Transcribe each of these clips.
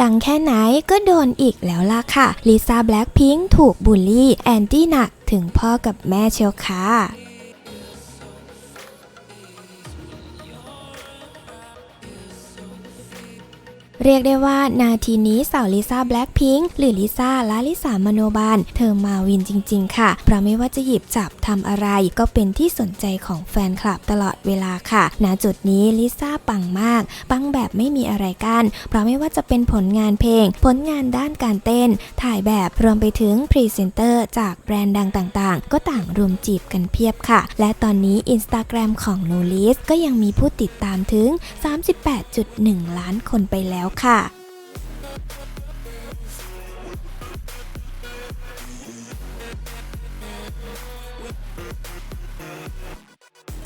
ดังแค่ไหนก็โดนอีกแล้วล่ะค่ะลิซ่าแบล็คพิงค์ถูกบูลลี่ แอนตี้หนักถึงพ่อกับแม่เชียวค่ะ เรียกได้ว่านาทีนี้สาวลิซ่าแบล็คพิงค์หรือลิซ่าแลาลิสามโนบาล เธอมาวินจริง ๆ ค่ะ เพราะไม่ว่าจะหยิบจับทำอะไร ก็เป็นที่สนใจของแฟนคลับตลอดเวลาค่ะ ณ จุดนี้ลิซ่าปังมาก ปังแบบไม่มีอะไรกัน้นเพราะไม่ว่าจะเป็นผลงานเพลง ผลงานด้านการเต้น ถ่ายแบบรวมไปถึงพรีเซนเตอร์จากแบรนด์ดังต่างๆ ก็ต่างรุมจีบกันเพียบค่ะ และตอนนี้ Instagram ของโนลิสก็ยังมีผู้ติดตามถึง 38.1 ล้านคนไปแล้วค่ะ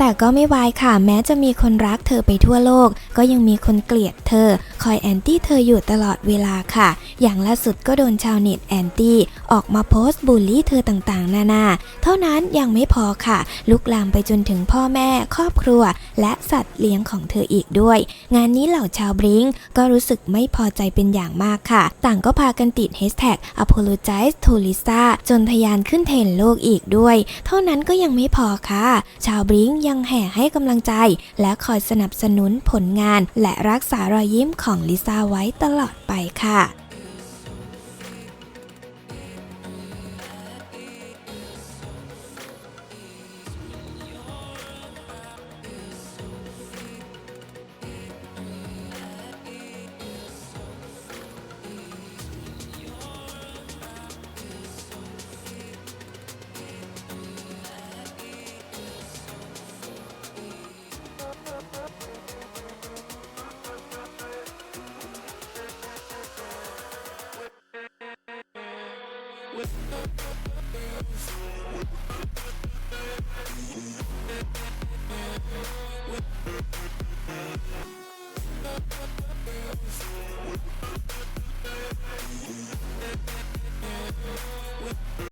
แต่ก็ไม่วายค่ะแม้จะมีคนรักเธอไปทั่วโลก ก็ยังมีคนเกลียดเธอ คอยแอนตี้เธออยู่ตลอดเวลาค่ะ อย่างล่าสุดก็โดนชาวเน็ตแอนตี้ออกมาโพสต์บูลลี่เธอต่างๆ นานา เท่านั้นยังไม่พอค่ะ ลุกลามไปจนถึงพ่อแม่ ครอบครัว และสัตว์เลี้ยงของเธออีกด้วย งานนี้เหล่าชาวบริงก์ก็รู้สึกไม่พอใจเป็นอย่างมากค่ะ ต่างก็พากันติด hashtag apologize to Lisa จนทะยานขึ้นเทรนโลกอีกด้วย เท่านั้นก็ยังไม่พอค่ะ ชาวบริงก์ยังแห่ให้กำลังใจ และคอยสนับสนุนผลงาน และรักษารอยยิ้มของลิซ่าไว้ตลอดไปค่ะ We'll